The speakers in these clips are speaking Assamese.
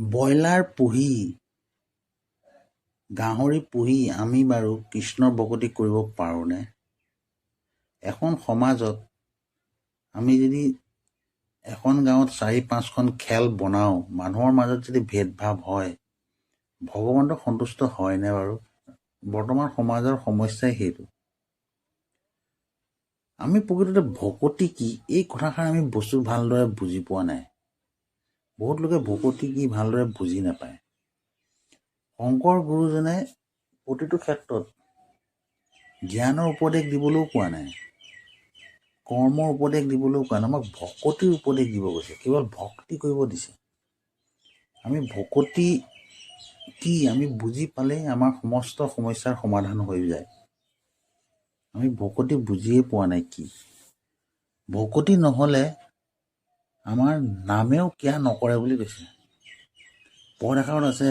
ব্ৰইলাৰ পুহি গাহৰি পুহি আমি বাৰু কৃষ্ণৰ ভকতি কৰিব পাৰোঁনে এখন সমাজত আমি যদি এখন গাঁৱত চাৰি পাঁচখন খেল বনাওঁ মানুহৰ মাজত যদি ভেদভাৱ হয় ভগৱন্ত সন্তুষ্ট হয়নে বাৰু? বৰ্তমান সমাজৰ সমস্যাই সেইটো। আমি প্ৰকৃততে ভকতি কি? এই কথাষাৰ আমি বস্তু ভালদৰে বুজি পোৱা নাই। বহুত লোকে ভকতি কি ভালদৰে বুজি নাপায়। শংকৰ গুৰুজনে প্ৰতিটো ক্ষেত্ৰত জ্ঞানৰ উপদেশ দিবলৈও কোৱা নাই। কৰ্মৰ উপদেশ দিবলৈও কোৱা নাই। আমাক ভকতিৰ উপদেশ দিব গৈছে কেৱল ভক্তি কৰিব দিছে। আমি ভকতি কি? আমি বুজি পালেই আমাৰ সমস্ত সমস্যাৰ সমাধান হৈ যায়। আমি ভকতি বুজিয়ে পোৱা নাই কি? ভকতি নহ'লে আমাৰ নামেও কিয়া নকৰে বুলি কৈছে। পদ এষাৰত আছে,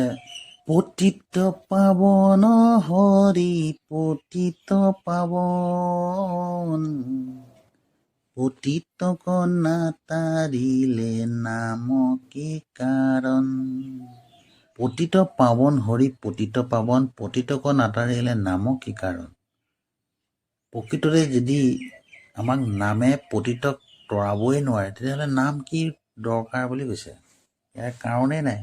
পতিত পাৱন হৰি, পতিত পাৱন পতিত কনা তাৰিলে নাম কি কাৰণ? পতিত পাৱন হৰি, পতিত পাৱন পতিতক নাতাৰিলে নাম কি কাৰণ? প্ৰকৃততে যদি আমাক নামে পতিতক তৰাবই নোৱাৰে তেতিয়াহ'লে নাম কি দৰকাৰ বুলি কৈছে? ইয়াৰ কাৰণেই নাই।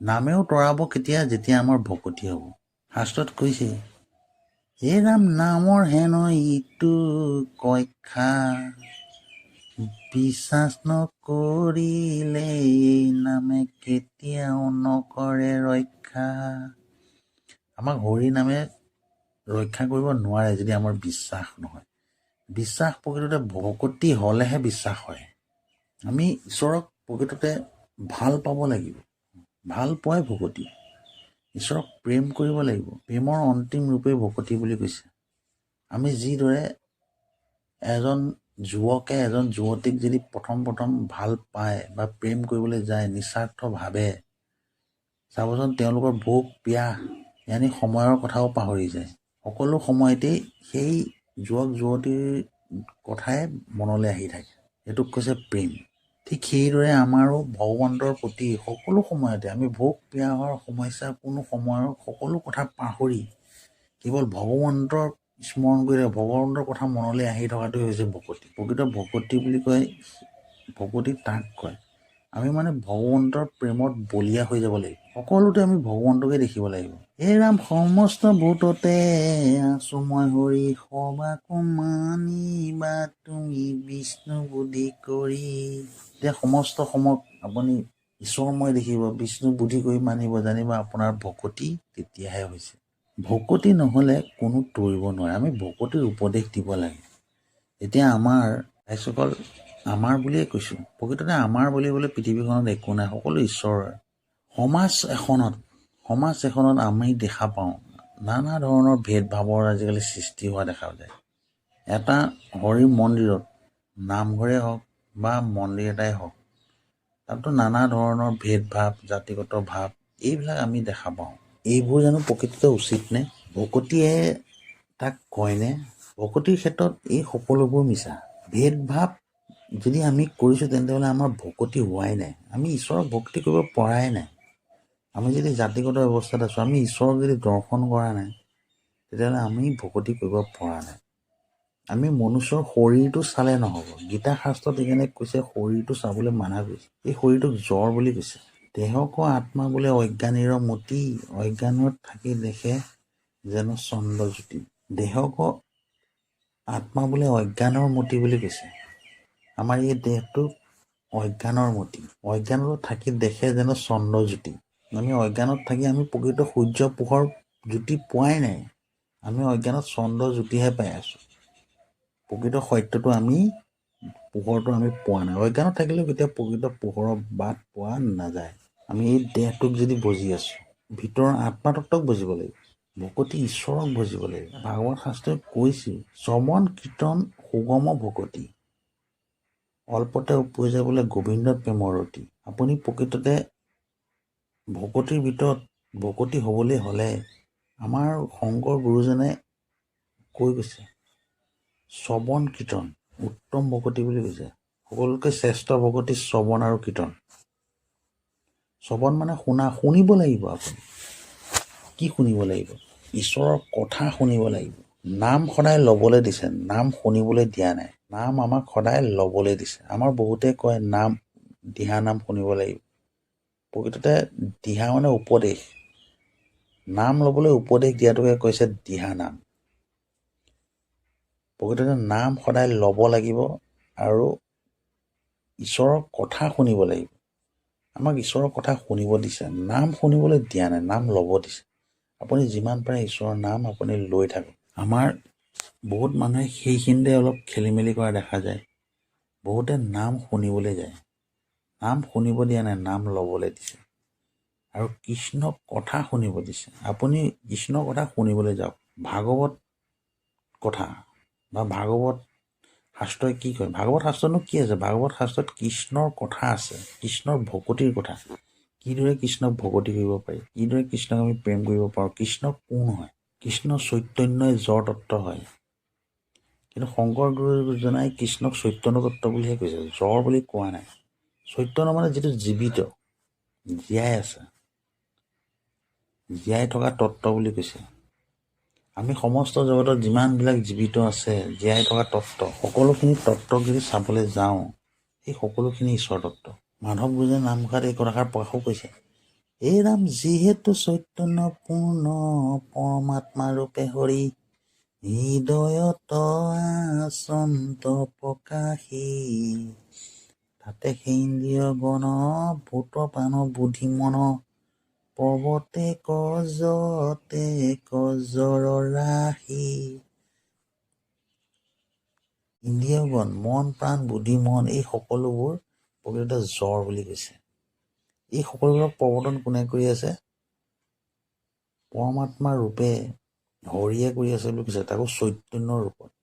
নামেও তৰাব কেতিয়া? যেতিয়া আমাৰ ভকতি হ'ব। শাস্ত্ৰত কৈছে হে ৰাম, নামৰ হেন ইটো কক্ষা বিশ্বাস নকৰিলে এই নামে কেতিয়াও নকৰে ৰক্ষা। আমাক হৰি নামে ৰক্ষা কৰিব নোৱাৰে যদি আমাৰ বিশ্বাস নহয়। বিশ্বাস প্ৰকৃততে ভকতি হ'লেহে বিশ্বাস হয়। আমি ঈশ্বৰক প্ৰকৃততে ভাল পাব লাগিব। ভাল পোৱাই ভকতি। ঈশ্বৰক প্ৰেম কৰিব লাগিব। প্ৰেমৰ অন্তিম ৰূপে ভকতি বুলি কৈছে। আমি যিদৰে এজন যুৱকে এজন যুৱতীক যদি প্ৰথম প্ৰথম ভাল পায় বা প্ৰেম কৰিবলৈ যায় নিস্বাৰ্থভাৱে চাবচোন তেওঁলোকৰ ভোক পিয়াহ ইয়ানি সময়ৰ কথাও পাহৰি যায়। সকলো সময়তেই সেই যুৱক যুৱতীৰ কথাই মনলৈ আহি থাকে। সেইটোক কৈছে প্ৰেম। ঠিক সেইদৰে আমাৰো ভগৱন্তৰ প্ৰতি সকলো সময়তে আমি ভোগ পিয়াহৰ সমস্যা কোনো সময়ৰ সকলো কথা পাহৰি কেৱল ভগৱন্তৰ স্মৰণ কৰি ভগৱন্তৰ কথা মনলৈ আহি থকাটোৱে হৈছে ভকতি। প্ৰকৃত ভকতি বুলি কয় ভকতি তাক কয়। আমি মানে ভগৱন্তৰ প্ৰেমত বলীয়া হৈ যাব লাগিব। সকলোতে আমি ভগৱন্তকে দেখিব লাগিব। হে ৰাম সমস্ত ভূততে আছো মই হৰি সবাকো মানিবা তুমি বিষ্ণু বুদ্ধি কৰি। এতিয়া সমস্ত সমক আপুনি ঈশ্বৰময় দেখিব বিষ্ণু বুদ্ধি কৰি মানিব জানিব আপোনাৰ ভকতি তেতিয়াহে হৈছে। ভকতি নহ'লে কোনো তৰিব নোৱাৰে। আমি ভকতিৰ উপদেশ দিব লাগে। এতিয়া আমাৰ ভাইসকল আমাৰ বুলিয়ে কৈছোঁ। প্ৰকৃততে আমাৰ বুলিবলৈ পৃথিৱীখনত একো নাই সকলো ঈশ্বৰৰ সমাজ এখনত সমাজ এখনত আমি দেখা পাওঁ। নানা ধৰণৰ ভেদভাৱৰ আজিকালি সৃষ্টি হোৱা দেখা যায়। এটা হৰি মন্দিৰত নামঘৰে হওক বা মন্দিৰ এটাই হওক, তাতো নানা ধৰণৰ ভেদভাৱ, জাতিগত ভাৱ, এইবিলাক আমি দেখা পাওঁ। এইবোৰ জানো প্ৰকৃততে উচিত নে? ভকতিয়ে তাক কয়নে ভকতিৰ ক্ষেত্ৰত এই সকলোবোৰ মিছা। ভেদভাৱ যদি আমি কৰিছোঁ, তেন্তে হ'লে আমাৰ ভকতি হোৱাই নাই। আমি ঈশ্বৰক ভক্তি কৰিব পৰাই নাই। আমি যদি জাতিগত অৱস্থাত আছোঁ, আমি ঈশ্বৰক যদি দৰ্শন কৰা নাই, তেতিয়াহ'লে আমি ভকতি কৰিব পৰা নাই। আমি মনুষ্যৰ শৰীৰটো চালে নহ'ব। গীতা শাস্ত্ৰত সেইকাৰণে কৈছে, শৰীৰটো চাবলৈ মানা কৰিছে। এই শৰীৰটোক জ্বৰ বুলি কৈছে। দেহক আত্মা বোলে অজ্ঞানীৰ মতি, অজ্ঞানত থাকি দেখে যেন চন্দ্ৰজ্যোতি। দেহক আত্মা বোলে অজ্ঞানৰ মতি বুলি কৈছে। আমাৰ এই দেহটো অজ্ঞানৰ মতি। অজ্ঞানত থাকি দেখে যেন চন্দ্ৰজ্যোতি। আমি অজ্ঞানত থাকি আমি প্ৰকৃত সূৰ্য পোহৰ জ্যোতি পোৱাই নাই। আমি অজ্ঞানত চন্দ্ৰ জ্যোতিহে পাই আছোঁ। প্ৰকৃত সত্যটো আমি, পোহৰটো আমি পোৱা নাই। অজ্ঞানত থাকিলেও কেতিয়াও প্ৰকৃত পোহৰৰ বাট পোৱা নাযায়। আমি এই দেহটোক যদি বজি আছোঁ, ভিতৰৰ আত্মাতত্বক বুজিব লাগিব, ভকতি ঈশ্বৰক বুজিব লাগিব। ভাগৱত শাস্ত্ৰই কৈছিল শ্ৰৱণ কীৰ্তন সুগম ভকতি। অল্পতে উপৰি যাবলৈ গোবিন্দত প্ৰেমৰ ৰতি আপুনি প্ৰকৃততে ভকতিৰ ভিতৰত ভকতি হ'বলৈ হ'লে আমাৰ শংকৰ গুৰুজনে কৈ গৈছে শ্ৰৱণ কীৰ্তন উত্তম ভকতি বুলি কৈছে। সকলোতকৈ শ্ৰেষ্ঠ ভকতি শ্ৰৱণ আৰু কীৰ্তন। শ্ৰৱণ মানে শুনা শুনিব লাগিব আপুনি। কি শুনিব লাগিব? ঈশ্বৰৰ কথা শুনিব লাগিব। নাম সদায় ল'বলৈ দিছে। নাম শুনিবলৈ দিয়া নাই। নাম আমাক সদায় ল'বলৈ দিছে। আমাৰ বহুতে কয় নাম দিহা নাম শুনিব লাগিব। প্ৰকৃততে দিহা মানে উপদেশ। নাম ল'বলৈ উপদেশ দিয়াটোকে কৈছে দিহা নাম। প্ৰকৃততে নাম সদায় ল'ব লাগিব আৰু ঈশ্বৰৰ কথা শুনিব লাগিব। আমাক ঈশ্বৰৰ কথা শুনিব দিছে। নাম শুনিবলৈ দিয়া নাই নাম ল'ব দিছে। আপুনি যিমান পাৰে ঈশ্বৰৰ নাম আপুনি লৈ থাকক। আমাৰ বহুত মানুহে সেইখিনিতে অলপ খেলি মেলি কৰা দেখা যায়। বহুতে নাম শুনিবলৈ যায়। নাম শুনিব দিয়া নাই, নাম ল'বলৈ দিছে। আৰু কৃষ্ণক কথা শুনিব দিছে। আপুনি কৃষ্ণৰ কথা শুনিবলৈ যাওক। ভাগৱত কথা বা ভাগৱত শাস্ত্ৰই কি কয়? ভাগৱত শাস্ত্ৰনো কি আছে? ভাগৱত শাস্ত্ৰত কৃষ্ণৰ কথা আছে, কৃষ্ণৰ ভকতিৰ কথা। কিদৰে কৃষ্ণক ভকতি কৰিব পাৰি? কিদৰে কৃষ্ণক আমি প্ৰেম কৰিব পাৰোঁ? কৃষ্ণ কোন হয়? কৃষ্ণ চৈতন্যই জ্বৰ তত্ত্ব হয়। কিন্তু শংকৰ গুৰুজনাই কৃষ্ণক চৈতন্য তত্ত্ব বুলিহে কৈছে। জ্বৰ বুলি কোৱা নাই। চৈতন্য মানে যিটো জীৱিত, জীয়াই আছে। জীয়াই থকা তত্ত্ব বুলি কৈছে। আমি সমস্ত জগতত যিমানবিলাক জীৱিত আছে, জীয়াই থকা তত্ত্ব, সকলোখিনি তত্ত্ব যদি চাবলৈ যাওঁ সেই সকলোখিনি ঈশ্বৰ তত্ত্ব। মাধৱ গুৰুজে নামঘাট এই কথাষাৰ প্ৰকাশো কৰিছে। এই ৰাম যিহেতু চৈতন্য পূৰ্ণ, পৰমাত্মা ৰূপে হৰি, হৃদয়ত আচন্ত প্ৰকাশী। তাতে সেন্দ্ৰিয় গণ ভূত প্ৰাণ বুদ্ধি মন পৰ্বতে কজতে কজৰ ৰাশি ইন্দ্ৰিয়গণ মন প্ৰাণ বুদ্ধি মন এই সকলোবোৰ প্ৰকৃততে জ্বৰ বুলি কৈছে। এই সকলোবোৰক প্ৰৱৰ্তন কোনে কৰি আছে? পৰমাত্মাৰ ৰূপে হৰিয়ে কৰি আছে বুলি কৈছে তাকো চৈতন্যৰ ৰূপত।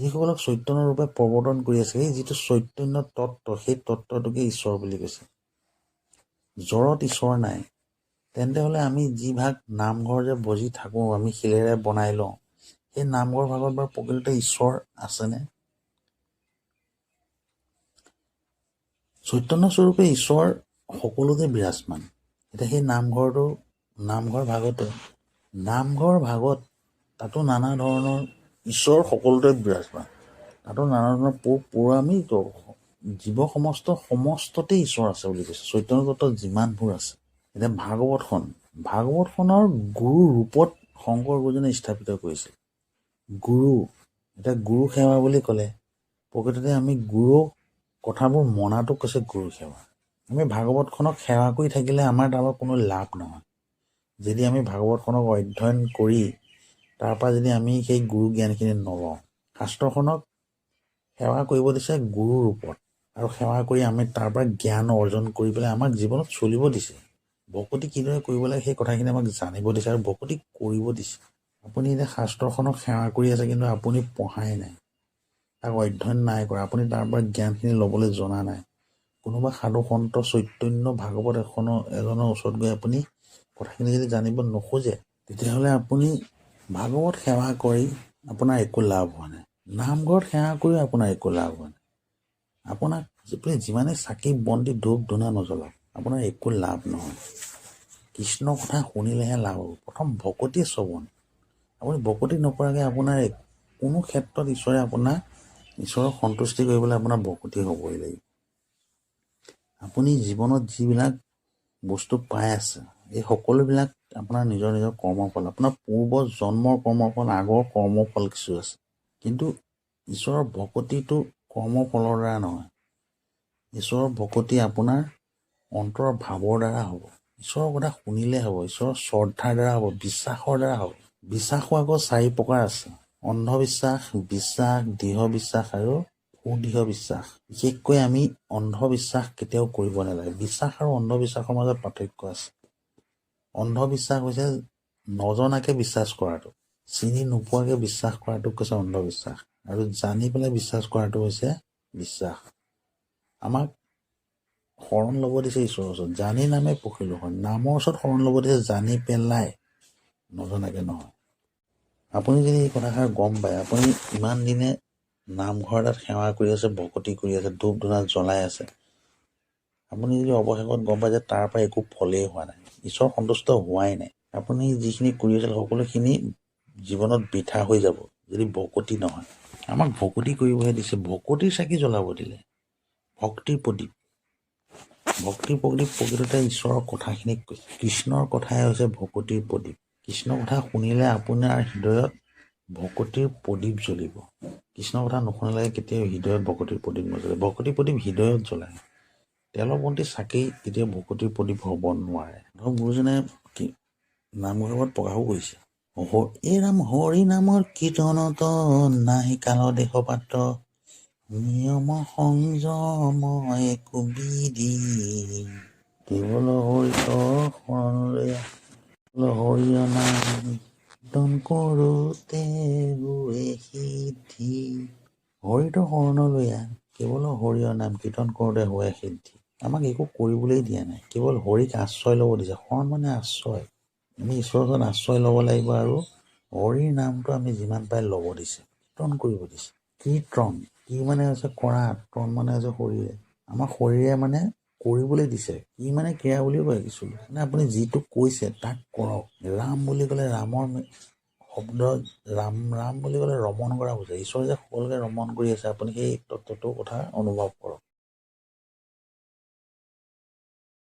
যিসকলক চৈতন্য ৰূপে প্ৰৱৰ্তন কৰি আছে সেই যিটো চৈতন্য তত্ত্ব সেই তত্ত্বটোকে ঈশ্বৰ বুলি কৈছে। জ্বৰত ঈশ্বৰ নাই তেন্তে হ'লে আমি যি ভাগ নামঘৰ যে বজি থাকোঁ আমি শিলেৰে বনাই লওঁ সেই নামঘৰ ভাগত বাৰু প্ৰকৃততে ঈশ্বৰ আছেনে? চৈতন্য স্বৰূপে ঈশ্বৰ সকলোতে বিৰাজমান। এতিয়া সেই নামঘৰটো নামঘৰ ভাগতে নামঘৰ ভাগত তাতো নানা ধৰণৰ ঈশ্বৰ সকলোতে বিৰাজমান। তাতো নানা ধৰণৰ পোক পৰুৱামী জীৱ সমস্ত সমস্ততে ঈশ্বৰ আছে বুলি কৈছে। চৈতন্য তত্ত্বত যিমানবোৰ আছে। এতিয়া ভাগৱতখন ভাগৱতখনৰ গুৰু ৰূপত শংকৰ গুৰুজনে স্থাপিত কৰিছিল গুৰু এতিয়া গুৰু সেৱা বুলি ক'লে প্ৰকৃততে আমি গুৰু কথাবোৰ মনাটো কৈছে গুৰু সেৱা। আমি ভাগৱতখনক সেৱা কৰি থাকিলে আমাৰ তাৰপৰা কোনো লাভ নহয়। যদি আমি ভাগৱতখনক অধ্যয়ন কৰি তাৰ পৰা যদি আমি সেই গুৰু জ্ঞানখিনি নলওঁ শাস্ত্ৰখনক সেৱা কৰিব দিছে গুৰুৰ ৰূপত আৰু সেৱা কৰি আমি তাৰ পৰা জ্ঞান অৰ্জন কৰি পেলাই আমাক জীৱনত চলিব দিছে। ভকতি কিদৰে কৰিব লাগে সেই কথাখিনি আমাক জানিব দিছে আৰু ভকতি কৰিব দিছে। আপুনি এতিয়া শাস্ত্ৰখনক সেৱা কৰি আছে কিন্তু আপুনি পঢ়াই নাই। তাক অধ্যয়ন নাই কৰা। আপুনি তাৰ পৰা জ্ঞানখিনি ল'বলৈ জনা নাই। কোনোবা সাধু সন্ত চৈতন্য ভাগৱত এখনৰ এজনৰ ওচৰত গৈ আপুনি কথাখিনি যদি জানিব নোখোজে তেতিয়াহ'লে আপুনি ভাগৱত সেৱা কৰি আপোনাৰ একো লাভ হোৱা নাই। নামঘৰত সেৱা কৰিও আপোনাৰ একো লাভ হোৱা নাই। আপোনাক আপুনি যিমানেই চাকি বন্তি ধূপ ধূনা নজ্বলাওক আপোনাৰ একো লাভ নহয়। কৃষ্ণৰ কথা শুনিলেহে লাভ হ'ব। প্ৰথম ভকতি শ্ৰৱণ। আপুনি ভকতি নকৰাকৈ আপোনাৰ কোনো ক্ষেত্ৰত ঈশ্বৰে আপোনাক ঈশ্বৰক সন্তুষ্টি কৰিবলৈ আপোনাৰ ভকতি হ'বই লাগিব। আপুনি জীৱনত যিবিলাক বস্তু পাই আছে এই সকলোবিলাক আপোনাৰ নিজৰ নিজৰ কৰ্মফল আপোনাৰ পূৰ্ব জন্মৰ কৰ্মফল আগৰ কৰ্মফল কিছু আছে। কিন্তু ঈশ্বৰৰ ভকতিটো কৰ্মফলৰ দ্বাৰা নহয়। ঈশ্বৰৰ ভকতি আপোনাৰ অন্তৰৰ ভাৱৰ দ্বাৰা হ'ব। ঈশ্বৰৰ কথা শুনিলে হ'ব ঈশ্বৰৰ শ্ৰদ্ধাৰ দ্বাৰা হ'ব বিশ্বাসৰ দ্বাৰা হ'ব। বিশ্বাসো আকৌ চাৰি প্ৰকাৰ আছে। অন্ধবিশ্বাস বিশ্বাস দৃঢ় বিশ্বাস আৰু সুদৃঢ় বিশ্বাস বিশেষকৈ আমি অন্ধবিশ্বাস কেতিয়াও কৰিব নালাগে। বিশ্বাস আৰু অন্ধবিশ্বাসৰ মাজত পাৰ্থক্য আছে। অন্ধবিশ্বাস হৈছে নজনাকৈ বিশ্বাস কৰাটো, চিনি নোপোৱাকৈ বিশ্বাস কৰাটোক কৈছে অন্ধবিশ্বাস আৰু জানি পেলাই বিশ্বাস কৰাটো হৈছে বিশ্বাস। আমাক শৰণ ল'ব দিছে ঈশ্বৰৰ ওচৰত। জানি নামে পখিলো হয় নামৰ ওচৰত শৰণ ল'ব দিছে জানি পেলাই নজনাকৈ নহয়। আপুনি যদি এই কথাষাৰ গম পায়, আপুনি ইমান দিনে নামঘৰ এটাত সেৱা কৰি আছে, ভকতি কৰি আছে ধূপ ধূনা জ্বলাই আছে আপুনি যদি অৱশেষত গম পায় যে তাৰ পৰা একো ফলেই হোৱা নাই ঈশ্বৰ সন্তুষ্ট হোৱাই নাই আপুনি যিখিনি কৰি আছিল সকলোখিনি জীৱনত বৃথা হৈ যাব যদি ভকতি নহয়। আমাক ভকতি কৰিবহে দিছে ভকতিৰ চাকি জ্বলাব দিলে। ভক্তিৰ প্ৰদীপ। ভক্তিৰ প্ৰদীপ প্ৰকৃততে ঈশ্বৰৰ কথাখিনিক কৈছে। কৃষ্ণৰ কথাই হৈছে ভকতিৰ প্ৰদীপ। কৃষ্ণৰ কথা শুনিলে আপোনাৰ হৃদয়ত ভকতিৰ প্ৰদীপ জ্বলিব। কৃষ্ণৰ কথা নুশুনিলে কেতিয়াও হৃদয়ত ভকতিৰ প্ৰদীপ নজ্বলে। ভকতিৰ প্ৰদীপ হৃদয়ত জ্বলায়। তেলৰ বন্তি চাকি কেতিয়াও ভকতিৰ প্ৰদীপ হ'ব নোৱাৰে। ধৰক গুৰুজনে কি, নামঘৰত প্ৰকাশো কৰিছে। এই নাম হৰি নামৰ কীৰ্তনত নাহি কাল দেশ পাত্ৰ নিয়ম সংযম একো বিধি কেৱল হৰিতৰ শৰণলৈ হৰিয় নাম কীৰ্তন কৰোঁতে সিদ্ধি। হৰিতৰ শৰণলৈ আহ কেৱল হৰিয় নাম কীৰ্তন কৰোঁতে হোৱে সিদ্ধি। আমাক একো কৰিবলৈ দিয়া নাই। কেৱল হৰিক আশ্ৰয় ল'ব দিছে। শৰণ মানে আশ্ৰয়। আমি ঈশ্বৰৰ ওচৰত আশ্ৰয় ল'ব লাগিব আৰু হৰিৰ নামটো আমি যিমান পাৰে ল'ব দিছে কীৰ্তন কৰিব দিছে। কীৰ্তন কি মানে হৈছে কৰা তন মানে হৈছে শৰীৰে। আমাৰ শৰীৰে মানে কৰিবলৈ দিছে। কি মানে ক্ৰিয়া বুলিও কয় কিছু মানে আপুনি যিটো কৈছে তাক কৰক। ৰাম বুলি ক'লে ৰামৰ শব্দ ৰাম ৰাম বুলি ক'লে ৰমন কৰা বুজায় ঈশ্বৰে যে সকলোকে ৰমন কৰি আছে আপুনি সেই তত্ত্বটোৰ কথা অনুভৱ কৰক।